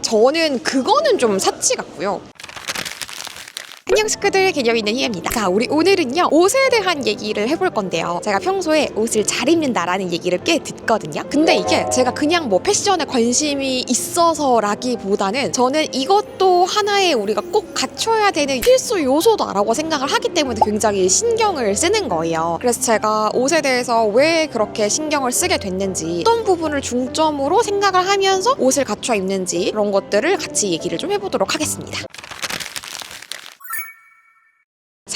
저는 그거는 좀 사치 같고요. 안녕 식구들 개념 있는 희애입니다. 자 우리 오늘은요 옷에 대한 얘기를 해볼 건데요. 제가 평소에 옷을 잘 입는다라는 얘기를 꽤 듣거든요. 근데 이게 제가 그냥 뭐 패션에 관심이 있어서라기보다는 저는 이것도 하나의 우리가 꼭 갖춰야 되는 필수 요소다라고 생각을 하기 때문에 굉장히 신경을 쓰는 거예요. 그래서 제가 옷에 대해서 왜 그렇게 신경을 쓰게 됐는지 어떤 부분을 중점으로 생각을 하면서 옷을 갖춰 입는지 그런 것들을 같이 얘기를 좀 해보도록 하겠습니다.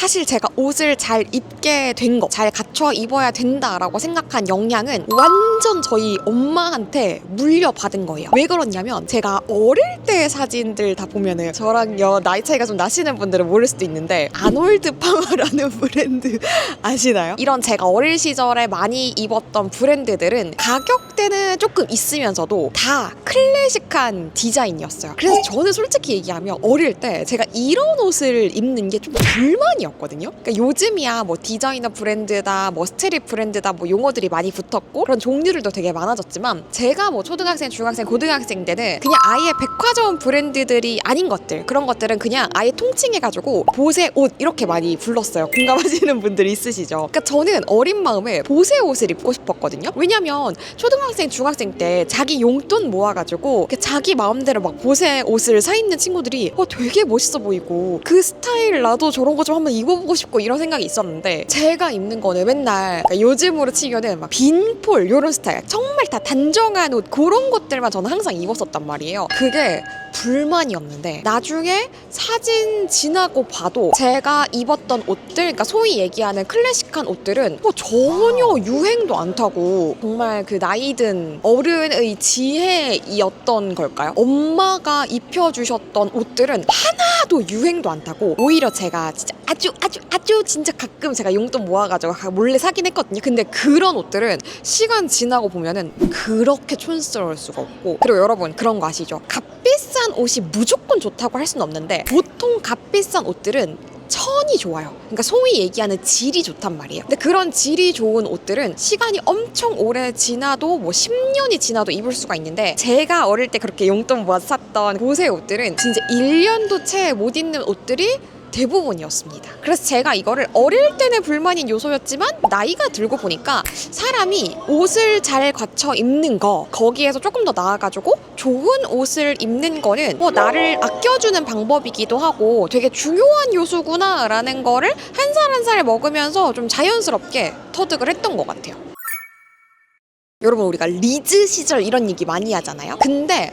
사실 제가 옷을 잘 입게 된 거, 잘 갖춰 입어야 된다라고 생각한 영향은 완전 저희 엄마한테 물려받은 거예요. 왜 그러냐면 제가 어릴 때 사진들 다 보면은 저랑요 나이 차이가 좀 나시는 분들은 모를 수도 있는데 아놀드 파마라는 브랜드 아시나요? 이런 제가 어릴 시절에 많이 입었던 브랜드들은 가격대는 조금 있으면서도 다 클래식한 디자인이었어요. 그래서 저는 솔직히 얘기하면 어릴 때 제가 이런 옷을 입는 게 좀 불만이었 거든요. 그러니까 요즘이야 뭐 디자이너 브랜드다, 뭐 스트릿 브랜드다, 뭐 용어들이 많이 붙었고 그런 종류들도 되게 많아졌지만 제가 뭐 초등학생, 중학생, 고등학생 때는 그냥 아예 백화점 브랜드들이 아닌 것들 그런 것들은 그냥 아예 통칭해가지고 보세 옷 이렇게 많이 불렀어요. 공감하시는 분들 있으시죠? 그러니까 저는 어린 마음에 보세 옷을 입고 싶었거든요. 왜냐면 초등학생, 중학생 때 자기 용돈 모아가지고 자기 마음대로 막 보세 옷을 사 입는 친구들이 어 되게 멋있어 보이고 그 스타일 나도 저런 거 좀 한번 입 어보고 싶고 이런 생각이 있었는데 제가 입는 거는 맨날 그러니까 요즘으로 치면은 막 빈폴 요런 스타일 정말 다 단정한 옷 그런 것들만 저는 항상 입었었단 말이에요. 그게 불만이었는데 나중에 사진 지나고 봐도 제가 입었던 옷들 그러니까 소위 얘기하는 클래식한 옷들은 뭐 전혀 유행도 안 타고 정말 그 나이든 어른의 지혜이었던 걸까요? 엄마가 입혀주셨던 옷들은 하나도 유행도 안 타고 오히려 제가 진짜 아주 아주 아주 진짜 가끔 제가 용돈 모아가지고 가- 몰래 사긴 했거든요. 근데 그런 옷들은 시간 지나고 보면은 그렇게 촌스러울 수가 없고 그리고 여러분 그런 거 아시죠? 값비싼 옷이 무조건 좋다고 할 수는 없는데 보통 값비싼 옷들은 천이 좋아요. 그러니까 소위 얘기하는 질이 좋단 말이에요. 근데 그런 질이 좋은 옷들은 시간이 엄청 오래 지나도 뭐 10년이 지나도 입을 수가 있는데 제가 어릴 때 그렇게 용돈 모아서 샀던 보세 옷들은 진짜 1년도 채 못 입는 옷들이 대부분이었습니다. 그래서 제가 이거를 어릴 때는 불만인 요소였지만 나이가 들고 보니까 사람이 옷을 잘 갖춰 입는 거 거기에서 조금 더 나아가지고 좋은 옷을 입는 거는 뭐 나를 아껴주는 방법이기도 하고 되게 중요한 요소구나라는 거를 한 살 한 살 먹으면서 좀 자연스럽게 터득을 했던 것 같아요. 여러분 우리가 리즈 시절 이런 얘기 많이 하잖아요. 근데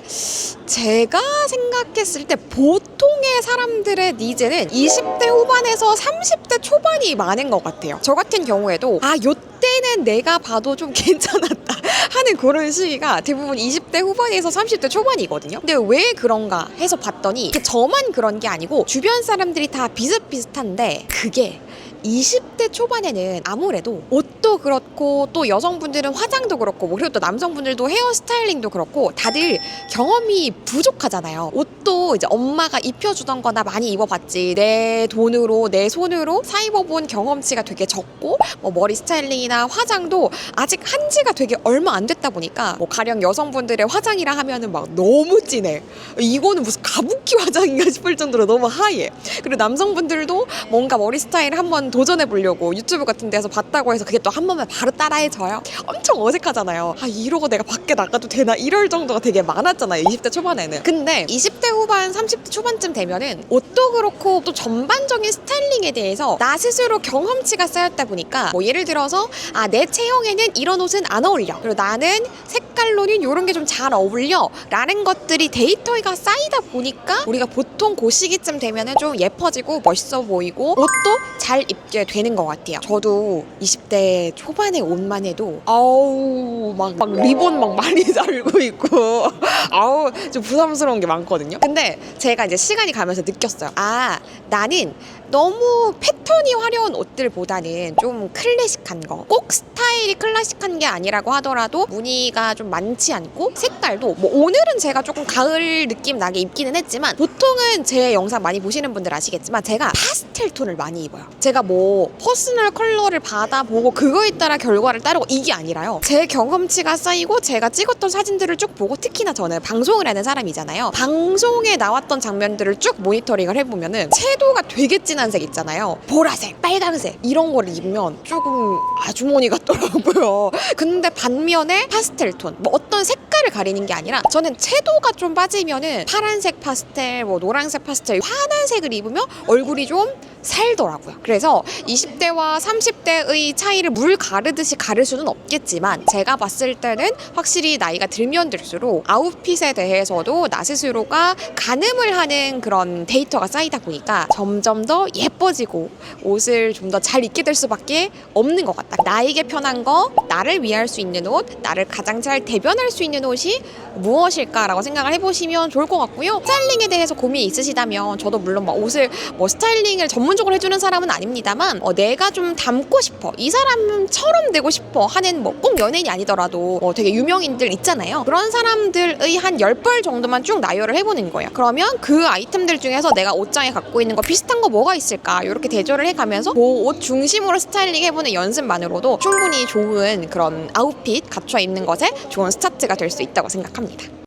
제가 생각했을 때 보통의 사람들의 니즈는 20대 후반에서 30대 초반이 많은 것 같아요. 저 같은 경우에도 아 요때는 내가 봐도 좀 괜찮았다 하는 그런 시기가 대부분 20대 후반에서 30대 초반이거든요. 근데 왜 그런가 해서 봤더니 저만 그런 게 아니고 주변 사람들이 다 비슷비슷한데 그게 20대 초반에는 아무래도 옷도 그렇고 또 여성분들은 화장도 그렇고 뭐 그리고 또 남성분들도 헤어 스타일링도 그렇고 다들 경험이 부족하잖아요. 옷도 이제 엄마가 입혀주던 거나 많이 입어봤지 내 돈으로 내 손으로 사 입어본 경험치가 되게 적고 뭐 머리 스타일링이나 화장도 아직 한 지가 되게 얼마 안 됐다 보니까 뭐 가령 여성분들의 화장이라 하면은 막 너무 진해. 이거는 무슨 가부키 화장인가 싶을 정도로 너무 하얘. 그리고 남성분들도 뭔가 머리 스타일 한번 도전해 보려고 유튜브 같은 데서 봤다고 해서 그게 또 한 번만 바로 따라해져요. 엄청 어색하잖아요. 아 이러고 내가 밖에 나가도 되나 이럴 정도가 되게 많았잖아요. 20대 초반에는. 근데 20대 후반, 30대 초반쯤 되면은 옷도 그렇고 또 전반적인 스타일링에 대해서 나 스스로 경험치가 쌓였다 보니까 뭐 예를 들어서 아 내 체형에는 이런 옷은 안 어울려. 그리고 나는 색깔로는 이런 게 좀 잘 어울려. 라는 것들이 데이터가 쌓이다 보니까 우리가 보통 그 시기쯤 되면은 좀 예뻐지고 멋있어 보이고 옷도 잘 입게 되는 것 같아요. 저도 20대 초반의 옷만 해도 아우 막, 막 리본 막 많이 달고 있고 아우 좀 부담스러운 게 많거든요. 근데 제가 이제 시간이 가면서 느꼈어요. 아 나는 너무 패 패턴이 화려한 옷들보다는 좀 클래식한 거. 꼭 스타일이 클래식한 게 아니라고 하더라도 무늬가 좀 많지 않고 색깔도 뭐 오늘은 제가 조금 가을 느낌 나게 입기는 했지만 보통은 제 영상 많이 보시는 분들 아시겠지만 제가 파스텔 톤을 많이 입어요. 제가 뭐 퍼스널 컬러를 받아보고 그거에 따라 결과를 따르고 이게 아니라요. 제 경험치가 쌓이고 제가 찍었던 사진들을 쭉 보고 특히나 저는 방송을 하는 사람이잖아요. 방송에 나왔던 장면들을 쭉 모니터링을 해보면은 채도가 되게 진한 색 있잖아요. 보라색, 빨강색 이런 거를 입으면 조금 아주머니 같더라고요. 근데 반면에 파스텔 톤, 뭐 어떤 색깔을 가리는 게 아니라 저는 채도가 좀 빠지면은 파란색 파스텔, 뭐 노란색 파스텔, 환한 색을 입으면 얼굴이 좀 살더라고요. 그래서 20대와 30대의 차이를 물 가르듯이 가를 수는 없겠지만 제가 봤을 때는 확실히 나이가 들면 들수록 아웃핏에 대해서도 나 스스로가 가늠을 하는 그런 데이터가 쌓이다 보니까 점점 더 예뻐지고 옷을 좀 더 잘 입게 될 수밖에 없는 것 같다. 나에게 편한 거, 나를 위할 수 있는 옷, 나를 가장 잘 대변할 수 있는 옷이 무엇일까라고 생각을 해보시면 좋을 것 같고요. 스타일링에 대해서 고민이 있으시다면 저도 물론 막 옷을 뭐 스타일링을 전문 적으로 해주는 사람은 아닙니다만 어, 내가 좀 닮고 싶어 이 사람처럼 되고 싶어 하는 뭐 꼭 연예인이 아니더라도 뭐 되게 유명인들 있잖아요. 그런 사람들의 한 10벌 정도만 쭉 나열을 해보는 거예요. 그러면 그 아이템들 중에서 내가 옷장에 갖고 있는 거 비슷한 거 뭐가 있을까 이렇게 대조를 해가면서 그 옷 중심으로 스타일링 해보는 연습만으로도 충분히 좋은 그런 아웃핏 갖춰 입는 것에 좋은 스타트가 될 수 있다고 생각합니다.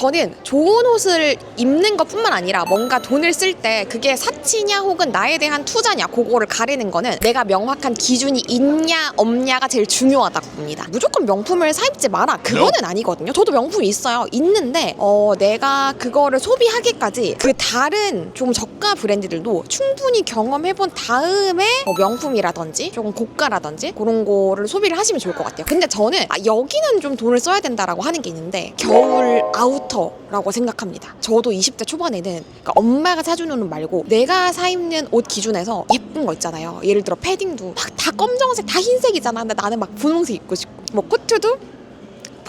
저는 좋은 옷을 입는 것뿐만 아니라 뭔가 돈을 쓸 때 그게 사치냐 혹은 나에 대한 투자냐 그거를 가리는 거는 내가 명확한 기준이 있냐 없냐가 제일 중요하다고 봅니다. 무조건 명품을 사입지 마라 그거는 아니거든요. 저도 명품이 있어요. 있는데 어, 내가 그거를 소비하기까지 그 다른 좀 저가 브랜드들도 충분히 경험해본 다음에 뭐 명품이라든지 조금 고가라든지 그런 거를 소비를 하시면 좋을 것 같아요. 근데 저는 아, 여기는 좀 돈을 써야 된다라고 하는 게 있는데 겨울 아 우터라고 생각합니다. 저도 20대 초반에는 그러니까 엄마가 사주는 옷 말고 내가 사 입는 옷 기준에서 예쁜 거 있잖아요. 예를 들어 패딩도 막 다 검정색, 다 흰색이잖아. 근데 나는 막 분홍색 입고 싶고 뭐 코트도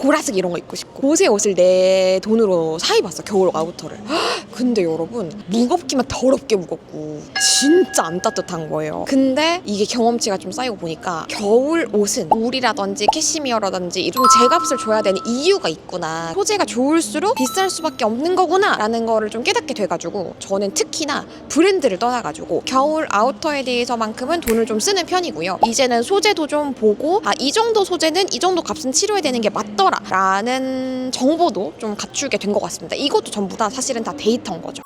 보라색 이런 거 입고 싶고. 옷에 옷을 내 돈으로 사 입었어 겨울 아우터를. 헉, 근데 여러분 무겁기만 더럽게 무겁고 진짜 안 따뜻한 거예요. 근데 이게 경험치가 좀 쌓이고 보니까 겨울 옷은 울이라든지 캐시미어라든지 좀 제값을 줘야 되는 이유가 있구나. 소재가 좋을수록 비쌀 수밖에 없는 거구나 라는 거를 좀 깨닫게 돼가지고 저는 특히나 브랜드를 떠나가지고 겨울 아우터에 대해서만큼은 돈을 좀 쓰는 편이고요. 이제는 소재도 좀 보고 아 이 정도 소재는 이 정도 값은 치료해야 되는 게 맞더라 라는 정보도 좀 갖추게 된 것 같습니다. 이것도 전부 다 사실은 다 데이터인 거죠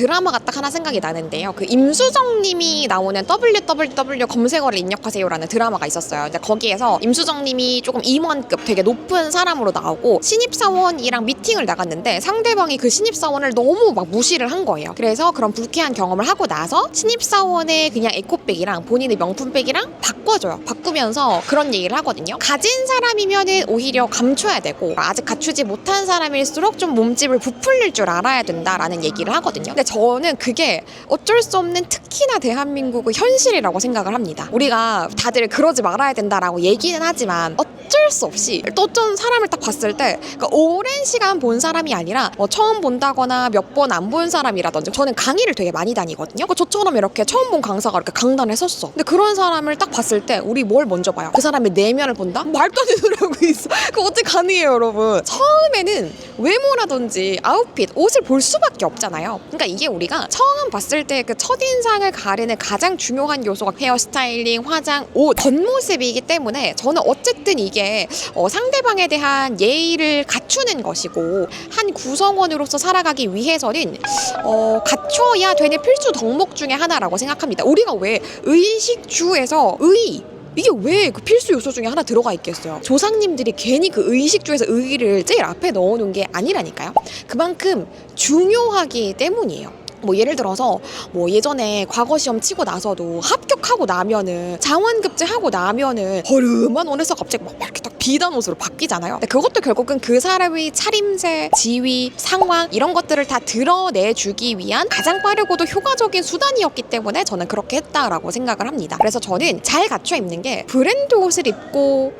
드라마가 딱 하나 생각이 나는데요. 그 임수정 님이 나오는 www 검색어를 입력하세요라는 드라마가 있었어요. 근데 거기에서 임수정 님이 조금 임원급 되게 높은 사람으로 나오고 신입사원이랑 미팅을 나갔는데 상대방이 그 신입사원을 너무 막 무시를 한 거예요. 그래서 그런 불쾌한 경험을 하고 나서 신입사원의 그냥 에코백이랑 본인의 명품백이랑 바꿔줘요. 바꾸면서 그런 얘기를 하거든요. 가진 사람이면은 오히려 감춰야 되고 아직 갖추지 못한 사람일수록 좀 몸집을 부풀릴 줄 알아야 된다라는 얘기를 하거든요. 근데 저는 그게 어쩔 수 없는 특히나 대한민국의 현실이라고 생각을 합니다. 우리가 다들 그러지 말아야 된다라고 얘기는 하지만 어쩔 수 없이 또 어떤 사람을 딱 봤을 때 그러니까 오랜 시간 본 사람이 아니라 뭐 처음 본다거나 몇 번 안 본 사람이라든지 저는 강의를 되게 많이 다니거든요. 그 저처럼 이렇게 처음 본 강사가 이렇게 강단에 섰어. 근데 그런 사람을 딱 봤을 때 우리 뭘 먼저 봐요? 그 사람의 내면을 본다? 말도 안 되는 소리 하고 있어. 그거 어떻게 가능해요, 여러분? 처음에는 외모라든지 아웃핏, 옷을 볼 수밖에 없잖아요. 그러니까 이게 우리가 처음 봤을 때 그 첫인상을 가리는 가장 중요한 요소가 헤어스타일링, 화장, 옷, 겉모습이기 때문에 저는 어쨌든 이게 어, 상대방에 대한 예의를 갖추는 것이고 한 구성원으로서 살아가기 위해서는 어, 갖춰야 되는 필수 덕목 중에 하나라고 생각합니다. 우리가 왜 의식주에서 의 이게 왜 그 필수 요소 중에 하나 들어가 있겠어요? 조상님들이 괜히 그 의식주에서 의를 제일 앞에 넣어놓은 게 아니라니까요. 그만큼 중요하기 때문이에요. 뭐 예를 들어서 뭐 예전에 과거 시험 치고 나서도 합격하고 나면은 장원급제 하고 나면은 허름한 옷에서 갑자기 막 이렇게 딱 비단 옷으로 바뀌잖아요. 근데 그것도 결국은 그 사람의 차림새, 지위, 상황 이런 것들을 다 드러내주기 위한 가장 빠르고도 효과적인 수단이었기 때문에 저는 그렇게 했다라고 생각을 합니다. 그래서 저는 잘 갖춰 입는 게 브랜드 옷을 입고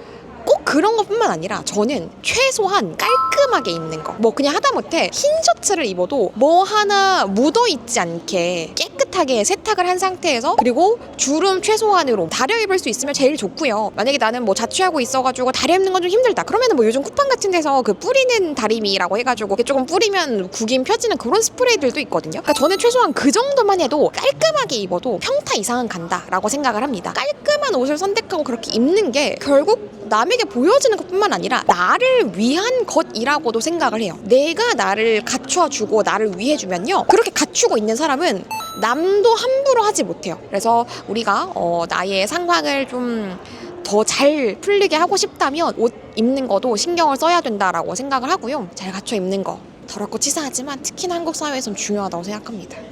꼭 그런 것뿐만 아니라 저는 최소한 깔끔하게 입는 거. 뭐 그냥 하다못해 흰 셔츠를 입어도 뭐 하나 묻어 있지 않게 깨 끗하게 세탁을 한 상태에서 그리고 주름 최소한으로 다려 입을 수 있으면 제일 좋고요. 만약에 나는 뭐 자취하고 있어가지고 다려 입는 건 좀 힘들다. 그러면은 뭐 요즘 쿠팡 같은 데서 그 뿌리는 다리미라고 해가지고 조금 뿌리면 구김 펴지는 그런 스프레이들도 있거든요. 그러니까 저는 최소한 그 정도만 해도 깔끔하게 입어도 평타 이상은 간다라고 생각을 합니다. 깔끔한 옷을 선택하고 그렇게 입는 게 결국 남에게 보여지는 것뿐만 아니라 나를 위한 것이라고도 생각을 해요. 내가 나를 갖춰주고 나를 위해주면요. 그렇게 갖추고 있는 사람은 남도 함부로 하지 못해요. 그래서 우리가 어, 나의 상황을 좀 더 잘 풀리게 하고 싶다면 옷 입는 것도 신경을 써야 된다라고 생각을 하고요. 잘 갖춰 입는 거 더럽고 치사하지만 특히나 한국 사회에선 중요하다고 생각합니다.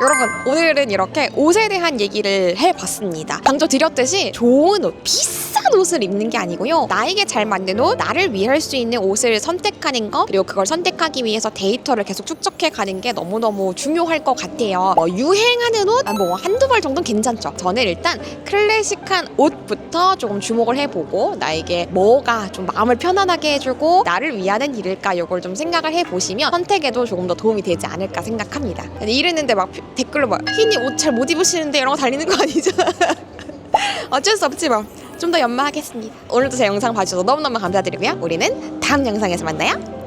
여러분 오늘은 이렇게 옷에 대한 얘기를 해봤습니다. 강조 드렸듯이 좋은 옷, 비싼 옷을 입는 게 아니고요. 나에게 잘 맞는 옷, 나를 위할 수 있는 옷을 선택하는 거 그리고 그걸 선택하기 위해서 데이터를 계속 축적해 가는 게 너무너무 중요할 것 같아요. 뭐 유행하는 옷, 아, 뭐 한두 벌 정도는 괜찮죠. 저는 일단 클래식한 옷부터 조금 주목을 해보고 나에게 뭐가 좀 마음을 편안하게 해주고 나를 위하는 일일까 이걸 좀 생각을 해보시면 선택에도 조금 더 도움이 되지 않을까 생각합니다. 이랬는데 막 댓글로 막 희니 옷잘 못 입으시는데 이런 거 달리는 거 아니죠? 어쩔 수 없지 뭐. 좀더 연마하겠습니다. 오늘도 제 영상 봐주셔서 너무너무 감사드리고요. 우리는 다음 영상에서 만나요.